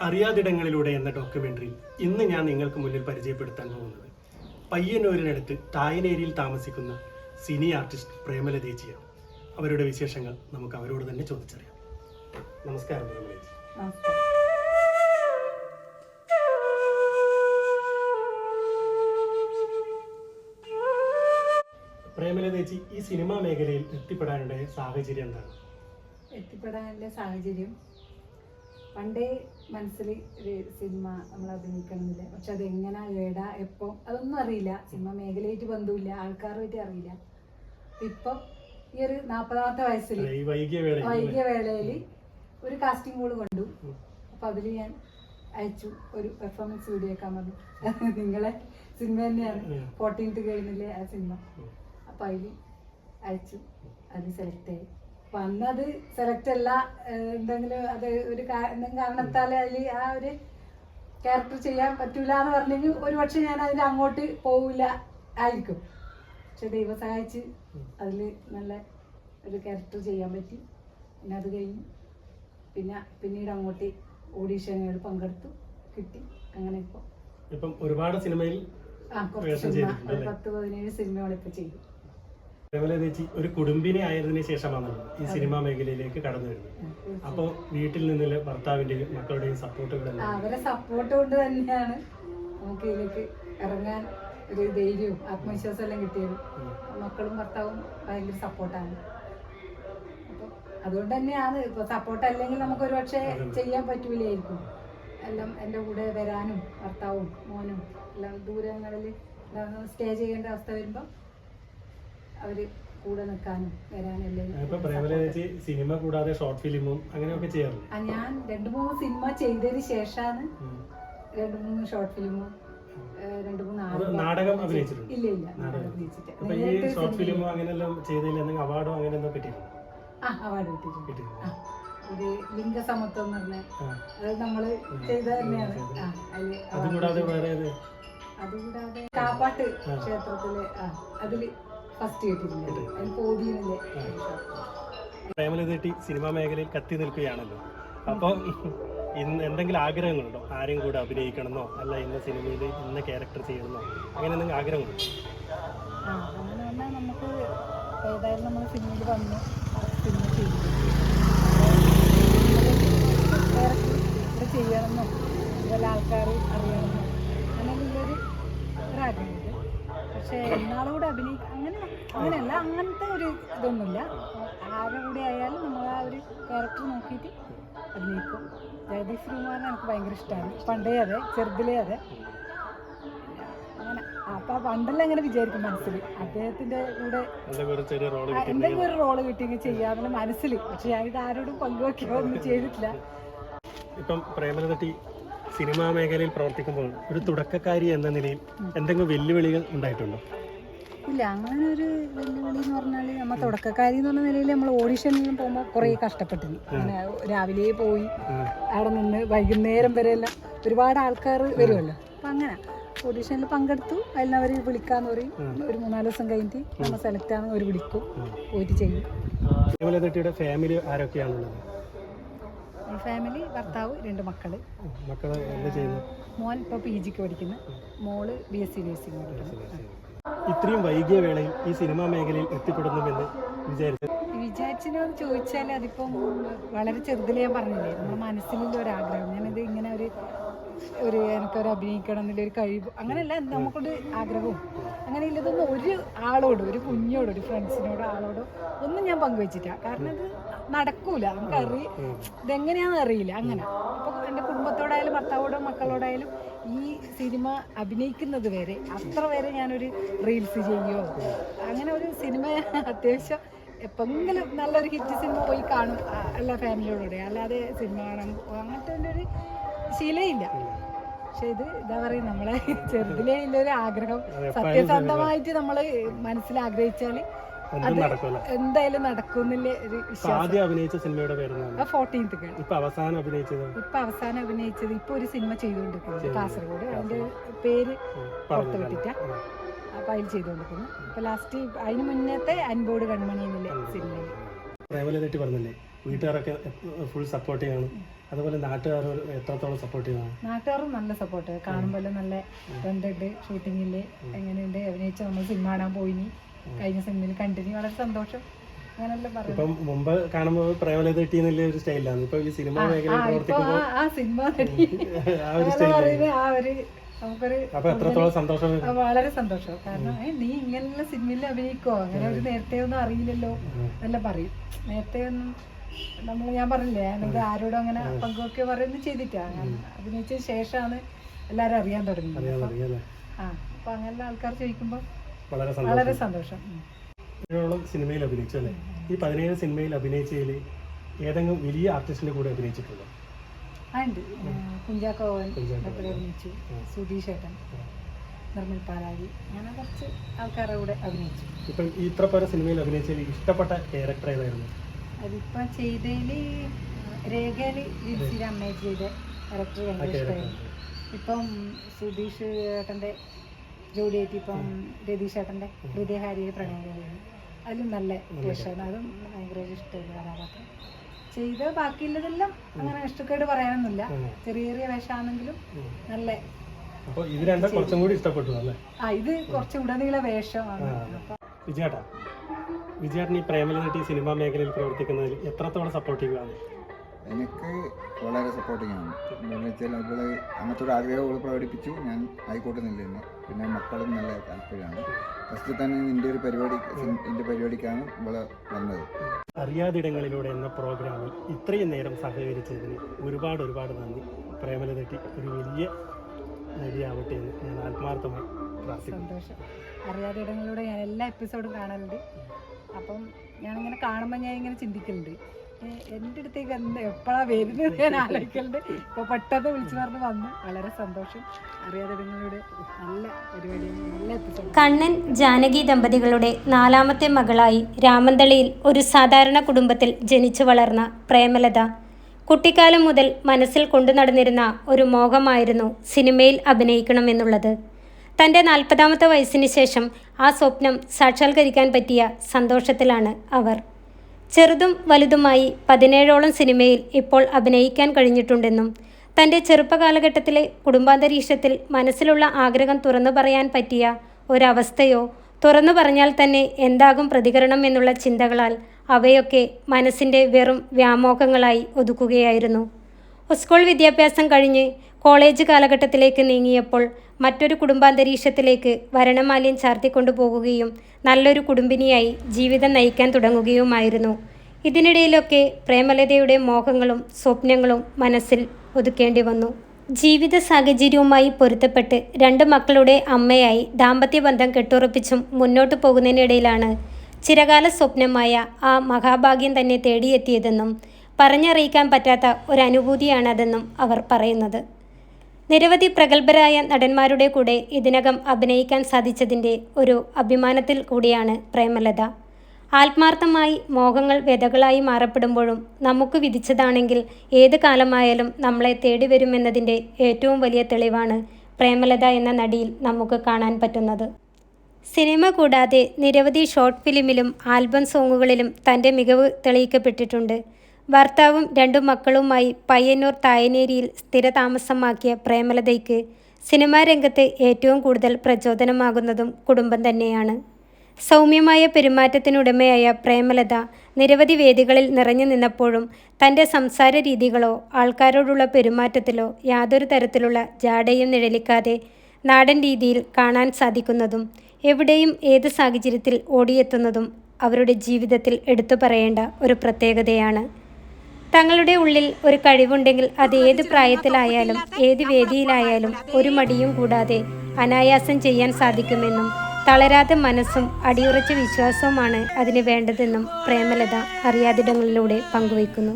അറിയാതിടങ്ങളിലൂടെ എന്ന ഡോക്യുമെന്ററി ഇന്ന് ഞാൻ നിങ്ങൾക്ക് മുന്നിൽ പരിചയപ്പെടുത്താൻ പോകുന്നത്. പയ്യന്നൂരിനടുത്ത് തായനേരിയിൽ താമസിക്കുന്ന സിനി ആർട്ടിസ്റ്റ് പ്രേമല പ്രേമലതേച്ചിയാണ് അവരുടെ വിശേഷങ്ങൾ നമുക്ക് അവരോട് തന്നെ ചോദിച്ചറിയാം. നമസ്കാരം പ്രേമലതേച്ചി ഈ സിനിമാ മേഖലയിൽ എത്തിപ്പെടാനുള്ള സാഹചര്യം എന്താണ്? എത്തിപ്പെടാനുള്ള സാഹചര്യം പണ്ടേ മനസ്സിൽ ഒരു സിനിമ നമ്മൾ അഭിനയിക്കണമെന്നില്ല പക്ഷെ അത് എങ്ങനെ ഏടാ എപ്പോൾ അതൊന്നും അറിയില്ല. സിനിമ മേഖലയായിട്ട് ബന്ധമില്ല ആൾക്കാരുമായിട്ട് അറിയില്ല. ഇപ്പം ഈ ഒരു നാൽപ്പതാമത്തെ വയസ്സിൽ വൈകിയ വേളയിൽ ഒരു കാസ്റ്റിംഗ് കോൾ കണ്ടു. അപ്പം അതിൽ ഞാൻ അയച്ചു ഒരു പെർഫോമൻസ് വീഡിയോ ആക്കാൻ പറഞ്ഞു നിങ്ങളെ സിനിമ തന്നെയാണ്. ഫോർട്ടീൻത്ത് കഴിഞ്ഞില്ലേ ആ സിനിമ. അപ്പം അതിൽ അയച്ചു. അത് സെലക്ട് ആയി. അപ്പം അന്ന് അത് സെലക്ട് അല്ല എന്തെങ്കിലും അത് ഒരു എന്തെങ്കിലും കാരണത്താൽ അതിൽ ആ ഒരു ക്യാരക്ടർ ചെയ്യാൻ പറ്റൂല എന്ന് പറഞ്ഞെങ്കിൽ ഒരു പക്ഷെ ഞാൻ അതിൽ അങ്ങോട്ട് പോവില്ല ആയിരിക്കും. പക്ഷെ ദൈവം സഹായിച്ച് അതിൽ നല്ല ഒരു ക്യാരക്ടർ ചെയ്യാൻ പറ്റി. പിന്നെ അത് കഴിഞ്ഞു. പിന്നെ പിന്നീട് അങ്ങോട്ട് ഓഡീഷനുകൾ പങ്കെടുത്തു. കിട്ടി. അങ്ങനെ ഇപ്പോൾ. ഇപ്പം ഒരുപാട് സിനിമയിൽ ആ കുറച്ച് സിനിമ. ഒരു പത്ത് പതിനേഴ് സിനിമകളിപ്പോൾ ചെയ്തു. പ്രേമലതേച്ചി ഒരു കുടുംബിനെ ആയതിനു ശേഷമാണ് ഈ സിനിമാ മേഖലയിലേക്ക് കടന്നു വരുന്നത്. അപ്പോൾ വീട്ടിൽ നിന്നുള്ള ഭർത്താവിന്റെയും മക്കളുടെയും സപ്പോർട്ട് അവരെ സപ്പോർട്ട് കൊണ്ട് തന്നെയാണ് നമുക്ക് ഇതിലേക്ക് ഇറങ്ങാൻ ഒരു ധൈര്യവും ആത്മവിശ്വാസം എല്ലാം കിട്ടിയത്. മക്കളും ഭർത്താവും ഭയങ്കര സപ്പോർട്ടാണ് അതുകൊണ്ട് തന്നെയാണ് ഇപ്പോൾ സപ്പോർട്ട് അല്ലെങ്കിൽ നമുക്ക് ഒരു പക്ഷേ ചെയ്യാൻ പറ്റൂലായിരിക്കും. എല്ലാം എന്റെ കൂടെ വരാനും ഭർത്താവും മോനും എല്ലാം ദൂരങ്ങളിൽ സ്റ്റേ ചെയ്യേണ്ട അവസ്ഥ വരുമ്പോൾ അവർ കൂടെ നിൽക്കാനും വരാനും സിനിമ കൂടാതെ ഷോർട്ട് ഫിലിമും അങ്ങനെയൊക്കെ ചെയ്യാറുണ്ട് ഞാൻ രണ്ട് മൂന്ന് സിനിമ ചെയ്തതിന് ശേഷമാണ് രണ്ട് മൂന്ന് ഷോർട്ട് ഫിലിമും രണ്ട് മൂന്ന് നാടകം അഭിനയിച്ചിട്ടുണ്ട്? ഇല്ല ഇല്ല അഭിനയിച്ചിട്ട്. ഷോർട്ട് സിനിമയിൽ- ഫിലിമും അങ്ങനെയെല്ലാം ചെയ്തതിൽ എന്തെങ്കിലും അവാർഡോ അങ്ങനെ എന്തോ കിട്ടിയിട്ടുണ്ട്? ആ അവാർഡ് കിട്ടിയിട്ടുണ്ട്. കിട്ടിയിട്ടുണ്ട്. ആ ഒരു ലിംഗസമത്വം എന്ന് പറഞ്ഞ ആ. അത് നമ്മൾ ചെയ്ത തന്നെയാണ്. അതുകൂടാതെ കാപ്പാട്ട് ക്ഷേത്രത്തിൽ അതിൽ ഫസ്റ്റ് കിട്ടിയിട്ടുണ്ട് അതിൽ പോതിയിലെ പ്രേമലതേട്ടി സിനിമാ മേഖലയിൽ കത്തി നിൽക്കുകയാണല്ലോ. അപ്പോൾ ഇന്ന് എന്തെങ്കിലും ആഗ്രഹങ്ങളുണ്ടോ? ആരെയും കൂടെ അഭിനയിക്കണമെന്നോ അല്ല ഇന്ന സിനിമയിൽ ഇന്ന ക്യാരക്ടർ ചെയ്യണമെന്നോ? അങ്ങനെ എന്തെങ്കിലും ആഗ്രഹങ്ങളുണ്ടോ? ആ അങ്ങനെ പറഞ്ഞാൽ നമുക്ക് ഏതായാലും നമ്മൾ സിനിമയിൽ വന്നു. സിനിമ ചെയ്തു. ഡയറക്ടർ ഇത് ചെയ്യണമെന്നോ? അതുപോലെ ആൾക്കാർ അറിയണമെന്നോ? അങ്ങനെ ഒരു ഒരാഗ്രഹമുണ്ട് പക്ഷേ എന്നാളൂടെ അഭിനയിക്കുക അങ്ങനെ അങ്ങനെയല്ല അങ്ങനത്തെ ഒരു ഇതൊന്നുമില്ല. ആരുടെ കൂടെ ആയാലും നമ്മൾ ആ ഒരു ക്യാരക്ടർ നോക്കിയിട്ട് അഭിനയിക്കും. ജഗദീഷ് ശ്രീകുമാറിനെ എനിക്ക് ഭയങ്കര ഇഷ്ടമാണ് പണ്ടേ അതെ ചെറുതിലേ അതെ. അങ്ങനെ. അപ്പം പണ്ടെല്ലാം അങ്ങനെ വിചാരിക്കും മനസ്സിൽ അദ്ദേഹത്തിന്റെ കൂടെ എന്തെങ്കിലും ഒരു റോൾ കിട്ടിയെങ്കിൽ ചെയ്യാമെന്നുള്ള മനസ്സിൽ പക്ഷെ ഞാനിത് ആരോടും പങ്കുവെക്കുകയോ ഒന്നും ചെയ്തിട്ടില്ല. ഇപ്പം പ്രേമലതട്ടി സിനിമാ മേഖലയിൽ പ്രവർത്തിക്കുമ്പോൾ ഒരു തുടക്കക്കാരി എന്ന നിലയിൽ എന്തെങ്കിലും വെല്ലുവിളികൾ ഉണ്ടായിട്ടുണ്ടോ? ഇല്ല അങ്ങനെ ഒരു വെല്ലുവിളി എന്ന് പറഞ്ഞാൽ നമ്മൾ തുടക്കക്കാരി എന്ന് പറഞ്ഞ നിലയിൽ നമ്മൾ ഓഡിഷനിലും പോകുമ്പോൾ കുറേ കഷ്ടപ്പെട്ടിരുന്നു. അങ്ങനെ രാവിലെ പോയി അവിടെ നിന്ന് വൈകുന്നേരം വരെ എല്ലാം ഒരുപാട് ആൾക്കാർ വരുമല്ലോ. അപ്പം അങ്ങനെ ഓഡീഷനിൽ പങ്കെടുത്തു. അതിൽ അവർ വിളിക്കാന്ന് പറയും. ഒരു മൂന്നാൽ ദിവസം കഴിഞ്ഞിട്ട് നമ്മൾ സെലക്ട് ആണെന്ന് അവർ വിളിക്കും. പോയിട്ട് ചെയ്യും. ഫാമിലി ആരൊക്കെയാണുള്ളത്? ഫാമിലി ഭർത്താവ് രണ്ട് മക്കൾ മോൻ ഇപ്പോൾ പി ജിക്ക് പഠിക്കുന്നു. മോൾ ബി എസ് സി നഴ്സിംഗ് പഠിക്കുന്നു. ഇത്രയും വൈകിയ വേളയിൽ ഈ സിനിമാ മേഖലയിൽ എത്തിപ്പെടുന്നുവെന്ന് വിചാരിച്ചു വിചാരിച്ചതിനോട് ചോദിച്ചാൽ അതിപ്പം വളരെ ചെറുതിലേ ഞാൻ പറഞ്ഞില്ലേ നമ്മുടെ മനസ്സിലുള്ള ഒരു ആഗ്രഹം ഞാനിത് ഇങ്ങനെ ഒരു ഒരു എനിക്കൊരു അഭിനയിക്കണം എന്നുള്ള ഒരു കഴിവ് അങ്ങനെയല്ല നമുക്കൊരു ആഗ്രഹവും. അങ്ങനെ ഇല്ലതൊന്നും ഒരു ആളോടും ഒരു കുഞ്ഞോടോ ഒരു ഫ്രണ്ട്സിനോടോ ആളോടോ ഒന്നും ഞാൻ പങ്കുവച്ചിട്ടില്ല. കാരണം ഇത് നടക്കൂല. നമുക്കറി ഇതെങ്ങനെയാണെന്ന് അറിയില്ല. അങ്ങനെ. അപ്പോൾ എന്റെ കുടുംബത്തോടായാലും ഭർത്താവോടോ മക്കളോടായാലും ഈ സിനിമ അഭിനയിക്കുന്നത് വരെ അത്ര വരെ ഞാനൊരു റീൽസ് ചെയ്യോ? അങ്ങനെ ഒരു സിനിമ അത്യാവശ്യം എപ്പെങ്കിലും നല്ലൊരു ഹിറ്റ് സിനിമ പോയി കാണും അല്ല എല്ലാ ഫാമിലിയോടുകൂടെ. അല്ലാതെ സിനിമ കാണാൻ അങ്ങനത്തെ ഒരു ശീലയില്ല. പക്ഷെ ഇത് എന്താ പറയുക നമ്മളെ ചെറുതിലേ ഉള്ളൊരു ആഗ്രഹം. സത്യസന്ധമായിട്ട് നമ്മൾ മനസ്സിൽ ആഗ്രഹിച്ചാൽ എന്തായാലും നടക്കുന്നില്ലേ ഒരു ആദ്യം അഭിനയിച്ച സിനിമയുടെ പേരെന്താണ്? ഫോർട്ടീൻത്ത് ഇപ്പൊ അവസാനം അഭിനയിച്ചത്? ഇപ്പൊ അവസാനം അഭിനയിച്ചത് ഇപ്പൊ ഒരു സിനിമ ചെയ്തുകൊണ്ടിരിക്കുന്നത് കാസർഗോഡ്. അതിന്റെ പേര് പുറത്തു വിട്ടിട്ട അപ്പൊ അതിൽ ചെയ്തുകൊണ്ടിരിക്കുന്നു. അപ്പൊ ലാസ്റ്റ് അതിന് മുന്നത്തെ അൻപോട് കൺമണി എന്നുള്ള സിനിമയിൽ പ്രേമലതട്ടി പറഞ്ഞില്ലേ? വീട്ടുകാരൊക്കെ ഫുൾ സപ്പോർട്ട് ചെയ്യണം. അതുപോലെ നാട്ടുകാർ എത്രത്തോളം സപ്പോർട്ട് ചെയ്യണം നാട്ടുകാരും നല്ല സപ്പോർട്ട് കാണുമ്പോൾ നല്ല ബന്ധമുണ്ട് ഷൂട്ടിങ്ങിൽ എങ്ങനെയുണ്ട്? അഭിനയിച്ച് നമ്മൾ സിനിമ കാണാൻ പോയിനി. കഴിഞ്ഞ സിനിമയിൽ കണ്ടിന്യൂ വളരെ സന്തോഷം. ഇപ്പം മുമ്പ് കാണുമ്പോൾ പ്രേമലത ഒരു സ്റ്റൈലാണ് ഇപ്പൊ ഈ സിനിമ പ്രവർത്തിക്കുമ്പോൾ ആ- സിനിമ ആ ഒരു സ്റ്റൈലാണ് ആ ഒരു അപ്പൊ എത്രത്തോളം സന്തോഷം? വളരെ സന്തോഷം. കാരണം നീ ഇങ്ങനെയുള്ള സിനിമയിൽ അഭിനയിക്കോ അങ്ങനെ ഒരു നേരത്തെ ഒന്നും അറിയില്ലല്ലോ. നല്ല പറയും. നേരത്തെ ഒന്നും നമ്മൾ ഞാൻ പറഞ്ഞില്ലേ ഞാനത് ആരോടും അങ്ങനെ പങ്കുവെക്കെ പറയുന്നു ചെയ്തിട്ടാ അഭിനയിച്ചതിന് ശേഷമാണ് എല്ലാരും അറിയാൻ തുടങ്ങുന്നത്. ആ അപ്പൊ അങ്ങനെയുള്ള ആൾക്കാർ ചോദിക്കുമ്പോൾ വളരെ സന്തോഷം. വളരെ സന്തോഷം. ഉം. സിനിമയിൽ അഭിനയിച്ചു അല്ലേ? ഈ പതിനേഴ് സിനിമയിൽ അഭിനയിച്ചതിൽ ഏതെങ്കിലും വലിയ ആർട്ടിസ്റ്റിന്റെ കൂടെ അഭിനയിച്ചിട്ടുണ്ടോ? ഉണ്ട് കുഞ്ചാക്കോവൻ അഭിനയിച്ചു. സുധീഷ് ഏട്ടൻ നിർമ്മൽ പാലാഴി അങ്ങനെ കുറച്ച് ആൾക്കാരുടെ കൂടെ അഭിനയിച്ചു. ഇപ്പം ഇത്ര പേരെ സിനിമയിൽ അഭിനയിച്ചതിൽ ഇഷ്ടപ്പെട്ട ക്യാരക്ടർ ഏതായിരുന്നു? അതിപ്പോ ചെയ്തതിൽ രേഖയിൽ ജിൻസിയുടെ അമ്മയെ ചെയ്ത ക്യാരക്ടർ ഭയങ്കര ഇഷ്ടമായിരുന്നു ഇപ്പം സുധീഷ് ഏട്ടന്റെ ജോഡിയായിട്ട് ഇപ്പം രതീഷേട്ടന്റെ ഹൃദയഹാരിയുടെ പ്രണയം പ്രണയം അതിലും നല്ല വേഷമാണ് അതും ഭയങ്കര ഇഷ്ടമുള്ള കഥാപാത്രം. ചെയ്ത ബാക്കിയുള്ളതെല്ലാം അങ്ങനെ ഇഷ്ടക്കേട് പറയാനൊന്നുമില്ല. ചെറിയ ചെറിയ വേഷമാണെങ്കിലും നല്ല അപ്പോൾ ഇത് രണ്ടും കുറച്ചും കൂടി ഇഷ്ടപ്പെട്ടു അല്ലേ? ആ ഇത് കുറച്ച് നീള വേഷമാണ്. വിജയേട്ടാ വിജയേട്ടൻ ഈ പ്രേമലനട്ടി സിനിമാ മേഖലയിൽ പ്രവർത്തിക്കുന്നതിൽ എത്രത്തോളം സപ്പോർട്ടീവ് ആണ്? എനിക്ക് വളരെ സപ്പോർട്ടിങ് ആണ്. എന്താണെന്ന് വെച്ചാൽ അവൾ അങ്ങനത്തെ ഒരു ആഗ്രഹം അവൾ പ്രകടിപ്പിച്ചു. ഞാൻ ആയിക്കോട്ടെ നില്ലെന്ന് പിന്നെ മക്കളും നല്ല താല്പര്യമാണ്. ഫസ്റ്റ് തന്നെ നിന്റെ ഒരു പരിപാടി എന്റെ പരിപാടിക്കാണ് ഇവൾ വന്നത്. അറിയാതിടങ്ങളിലൂടെ എന്ന പ്രോഗ്രാമിൽ ഇത്രയും നേരം സഹകരിച്ചതിന് ഒരുപാട് ഒരുപാട് നന്ദി. പ്രേമലതട്ടി ഒരു വലിയ നടിയാവട്ടെ എന്ന് ഞാൻ ആത്മാർത്ഥമായി സന്തോഷം. അറിയാതെ ഇടങ്ങളിലൂടെ ഞാൻ എല്ലാ എപ്പിസോഡും കാണലുണ്ട്. അപ്പം ഞാനിങ്ങനെ കാണുമ്പോൾ ഞാൻ ഇങ്ങനെ ചിന്തിക്കലുണ്ട്. ഏ, എന്റെ അടുത്തേക്ക് എന്ത് എപ്പോഴാണ് വരുന്നത് ഞാൻ ആലോചിക്കലുണ്ട്. ഇപ്പോൾ പെട്ടെന്ന് വിളിച്ചു പറഞ്ഞ് വന്നു. വളരെ സന്തോഷം. അറിയാതെ നിങ്ങളുടെ നല്ല പരിപാടി നല്ല കണ്ണൻ ജാനകി ദമ്പതികളുടെ നാലാമത്തെ മകളായി രാമന്തളിയിൽ ഒരു സാധാരണ കുടുംബത്തിൽ ജനിച്ചു വളർന്ന പ്രേമലത. കുട്ടിക്കാലം മുതൽ മനസ്സിൽ കൊണ്ടു നടന്നിരുന്ന ഒരു മോഹമായിരുന്നു സിനിമയിൽ അഭിനയിക്കണമെന്നുള്ളത്. തന്റെ നാൽപ്പതാമത്തെ വയസ്സിന് ശേഷം ആ സ്വപ്നം സാക്ഷാത്കരിക്കാൻ പറ്റിയ സന്തോഷത്തിലാണ് അവർ. ചെറുതും വലുതുമായി പതിനേഴോളം സിനിമയിൽ ഇപ്പോൾ അഭിനയിക്കാൻ കഴിഞ്ഞിട്ടുണ്ടെന്നും തന്റെ ചെറുപ്പകാലഘട്ടത്തിലെ കുടുംബാന്തരീക്ഷത്തിൽ മനസ്സിലുള്ള ആഗ്രഹം തുറന്നു പറയാൻ പറ്റിയ ഒരവസ്ഥയോ തുറന്നു പറഞ്ഞാൽ തന്നെ എന്താകും പ്രതികരണം എന്നുള്ള ചിന്തകളാൽ അവയൊക്കെ മനസ്സിന്റെ വെറും വ്യാമോഹങ്ങളായി ഒതുക്കുകയായിരുന്നു. സ്കൂൾ വിദ്യാഭ്യാസം കഴിഞ്ഞ് കോളേജ് കാലഘട്ടത്തിലേക്ക് നീങ്ങിയപ്പോൾ മറ്റൊരു കുടുംബാന്തരീക്ഷത്തിലേക്ക് വരണമാല്യം ചാർത്തിക്കൊണ്ടുപോകുകയും നല്ലൊരു കുടുംബിനിയായി ജീവിതം നയിക്കാൻ തുടങ്ങുകയുമായിരുന്നു. ഇതിനിടയിലൊക്കെ പ്രേമലതയുടെ മോഹങ്ങളും സ്വപ്നങ്ങളും മനസ്സിൽ ഒതുക്കേണ്ടി വന്നു. ജീവിത സാഹചര്യവുമായി പൊരുത്തപ്പെട്ട് രണ്ട് മക്കളുടെ അമ്മയായി ദാമ്പത്യബന്ധം കെട്ടുറപ്പിച്ചും മുന്നോട്ട് പോകുന്നതിനിടയിലാണ് ചിരകാല സ്വപ്നമായ ആ മഹാഭാഗ്യം തന്നെ തേടിയെത്തിയതെന്നും പറഞ്ഞറിയിക്കാൻ പറ്റാത്ത ഒരനുഭൂതിയാണതെന്നും അവർ പറയുന്നത്. നിരവധി പ്രഗത്ഭരായ നടന്മാരുടെ കൂടെ ഇതിനകം അഭിനയിക്കാൻ സാധിച്ചതിന്റെ ഒരു അഭിമാനത്തിൽ കൂടിയാണ് പ്രേമലത. ആത്മാർത്ഥമായി മോഹങ്ങൾ വ്യതകളായി മാറപ്പെടുമ്പോഴും നമുക്ക് വിധിച്ചതാണെങ്കിൽ ഏത് കാലമായാലും നമ്മളെ തേടി വരുമെന്നതിന്റെ ഏറ്റവും വലിയ തെളിവാണ് പ്രേമലത എന്ന നടിയിൽ നമുക്ക് കാണാൻ പറ്റുന്നത്. സിനിമ കൂടാതെ നിരവധി ഷോർട്ട് ഫിലിമിലും ആൽബം സോങ്ങുകളിലും തന്റെ മികവ് തെളിയിക്കപ്പെട്ടിട്ടുണ്ട്. ഭർത്താവും രണ്ടു മക്കളുമായി പയ്യന്നൂർ തായനേരിയിൽ സ്ഥിരതാമസമാക്കിയ പ്രേമലതയ്ക്ക് സിനിമാ രംഗത്ത് ഏറ്റവും കൂടുതൽ പ്രചോദനമാകുന്നതും കുടുംബം തന്നെയാണ്. സൗമ്യമായ പെരുമാറ്റത്തിനുടമയായ പ്രേമലത നിരവധി വേദികളിൽ നിറഞ്ഞു നിന്നപ്പോഴും തന്റെ സംസാര രീതികളോ ആൾക്കാരോടുള്ള പെരുമാറ്റത്തിലോ യാതൊരു തരത്തിലുള്ള ജാടയും നിഴലിക്കാതെ നാടൻ രീതിയിൽ കാണാൻ സാധിക്കുന്നതും എവിടെയും ഏത് സാഹചര്യത്തിൽ ഓടിയെത്തുന്നതും അവരുടെ ജീവിതത്തിൽ എടുത്തു പറയേണ്ട ഒരു പ്രത്യേകതയാണ്. തങ്ങളുടെ ഉള്ളിൽ ഒരു കഴിവുണ്ടെങ്കിൽ അത് ഏത് പ്രായത്തിലായാലും ഏത് വേദിയിലായാലും ഒരു മടിയും കൂടാതെ അനായാസം ചെയ്യാൻ സാധിക്കുമെന്നും തളരാതെ മനസ്സും അടിയുറച്ച വിശ്വാസവുമാണ് അതിന് വേണ്ടതെന്നും പ്രേമലത അറിയാതിടങ്ങളിലൂടെ പങ്കുവയ്ക്കുന്നു.